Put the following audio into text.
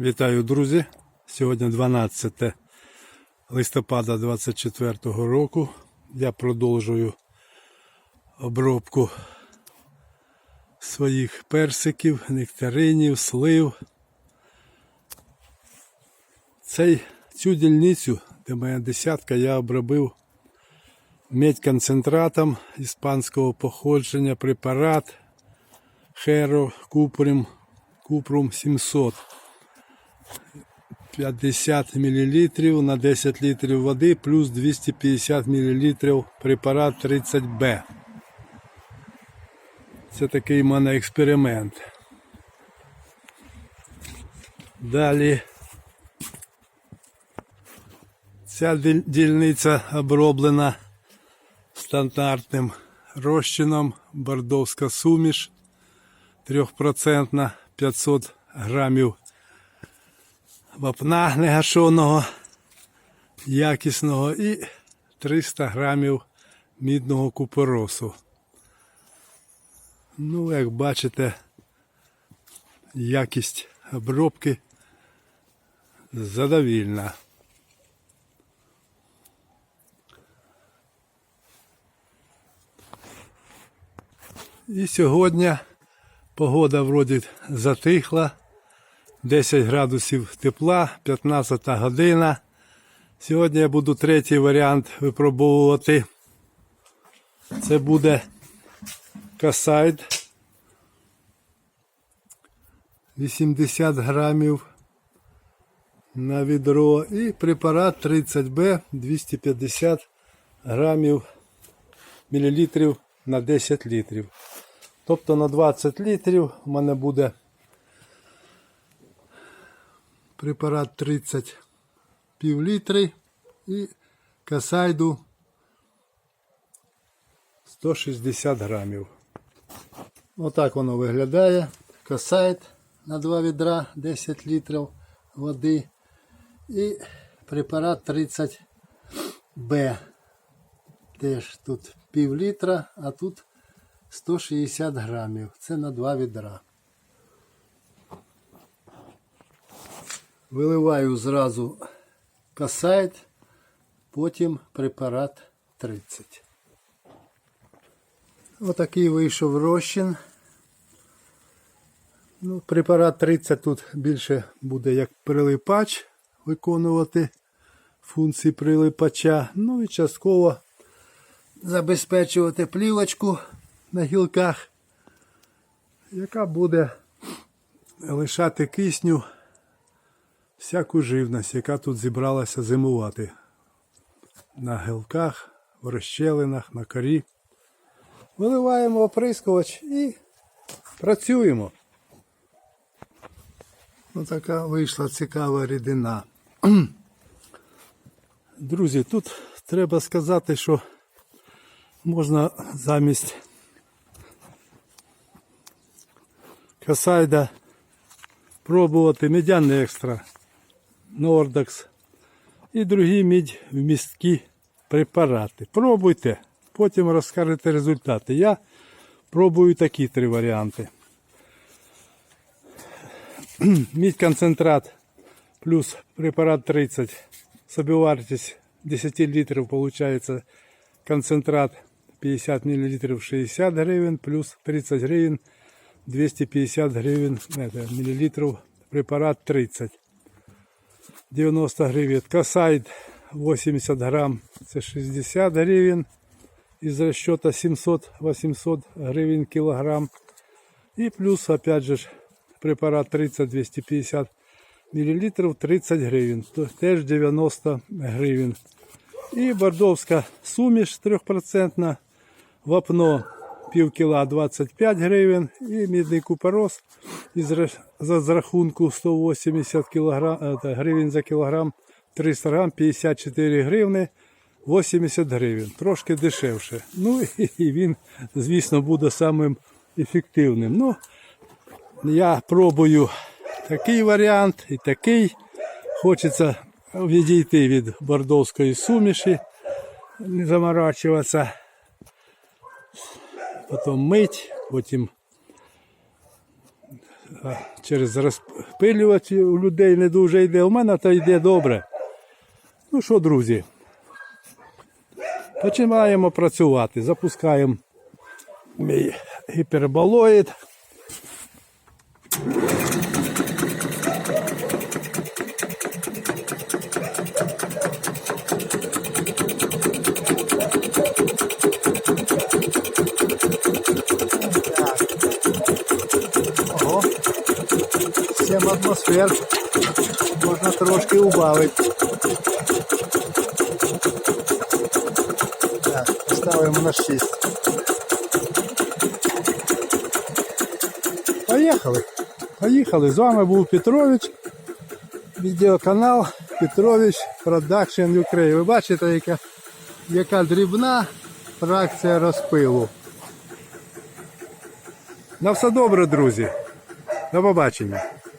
Вітаю, друзі! Сьогодні 12 листопада 24 року. Я продовжую обробку своїх персиків, нектаринів, слив. Цей, цю дільницю, де моя десятка, я обробив медконцентратом іспанського походження препарат Херо Купрум, Купрум 700. 50 мл на 10 літрів води плюс 250 мл препарат 30Б. Це такий в мене експеримент. Далі ця дільниця оброблена стандартним розчином бордовська суміш 3% 500 грамів вапна негашеного, якісного і 300 грамів мідного купоросу. Ну, як бачите, якість обробки задовільна. І сьогодні погода вроді затихла. 10 градусів тепла, 15 година. Сьогодні я буду третій варіант випробовувати. Це буде касайд 80 грамів на відро і препарат 30Б 250 грамів мілілітрів на 10 літрів. Тобто на 20 літрів у мене буде препарат 30 пів літри і касайду 160 грамів. Отак воно виглядає. Касайд на 2 відра 10 літрів води і препарат 30Б. Теж тут пів літра, а тут 160 грамів. Це на 2 відра. Виливаю зразу касайт, потім препарат 30. Отакий вийшов розчин. Ну, препарат 30 тут більше буде як прилипач виконувати функції прилипача. Ну і частково забезпечувати плівочку на гілках, яка буде лишати кисню всяку живність, яка тут зібралася зимувати на гілках, в розщелинах, на корі. Виливаємо оприскувач і працюємо. Ось така вийшла цікава рідина. Друзі, тут треба сказати, що можна замість касайда пробувати медяний екстра. Нордекс і другі мідь вмісткі препарати. Пробуйте, потім розкажете результати. Я пробую такі три варіанти. Мідь концентрат плюс препарат 30. Собівартість 10 літрів виходить концентрат 50 мл 60 гривень плюс 30 гривень 250 гривень это, миллилитров препарат 30. 90 гривен. Касайд 80 грамм, це 60 гривен. Из расчета 700-800 гривен килограмм. И плюс, опять же, препарат 30-250 миллилитров 30 гривен. То теж 90 гривен. І бордовська суміш 3% вапно пів кіла 25 гривень і мідний купорос із ра- за з рахунку 180 кілограм, е, гривень за кілограм 300 грам 54 гривни 80 гривень. Трошки дешевше. Ну і він, звісно, буде самим ефективним. Ну, я пробую такий варіант і такий. Хочеться відійти від бордовської суміші, не заморачуватися потім мить, потім через розпилювач у людей не дуже йде. У мене то йде добре. Ну що, друзі, починаємо працювати. Запускаємо мій гіперболоїд. 7 атмосфер. Можна трошки убавити. Так, поставимо на 6. Поїхали. Поїхали. З вами був Петрович. Відеоканал Петрович Production Ukraine. Ви бачите, яка, яка дрібна фракція розпилу. На все добре, друзі. До побачення.